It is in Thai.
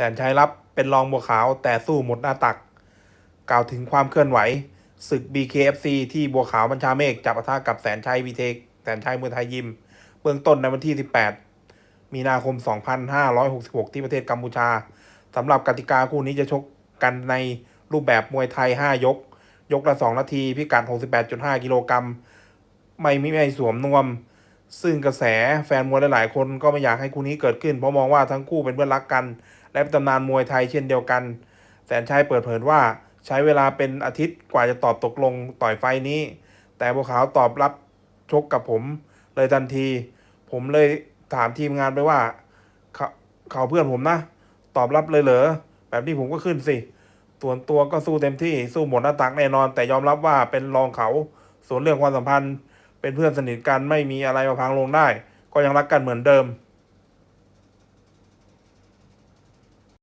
สนชัยรับเป็นรองบัวขาวแต่สู้หมดหน้าตัก กล่าวถึงความเคลื่อนไหว ศึก BKFC ที่บัวขาวบัญชาเมฆจับปะทะกับแสนชัยวีเทคแสนชัยมวยไทยยิม เบื้องต้นในวันที่ 18 มีนาคม 2566 ที่ประเทศกัมพูชาสำหรับกติกาคู่นี้จะชกกันในรูปแบบมวยไทย 5 ยก ยกละ 2 นาที พิกัด 68.5 กิโลกรัม ไม่มีไม่สวมนวม ซึ่งกระแสแฟนมวยหลายๆ คนก็ไม่อยากให้คู่นี้เกิดขึ้น เพราะมองว่าทั้งคู่เป็นเพื่อนรักกัน และเป็นตำนานมวยไทยเช่นเดียวกัน แสนชัยเปิดเผยว่าใช้เวลาเป็นอาทิตย์กว่าจะตอบตกลงต่อยไฟนี้ แต่บัวขาวตอบรับชกกับผม เลยทันที ผมเลยถามทีมงานไปว่าเขาเขาเพื่อนผมนะ ตอบรับเลยเหรอแบบนี้ผมก็ขึ้นสิส่วนตัวก็สู้เต็มที่สู้หมดหน้าตักแน่นอน แต่ยอมรับว่าเป็นรองเขา ส่วนเรื่องความสัมพันธ์ เป็นเพื่อนสนิทกันไม่มีอะไรมาพังลงได้ ก็ยังรักกันเหมือนเดิม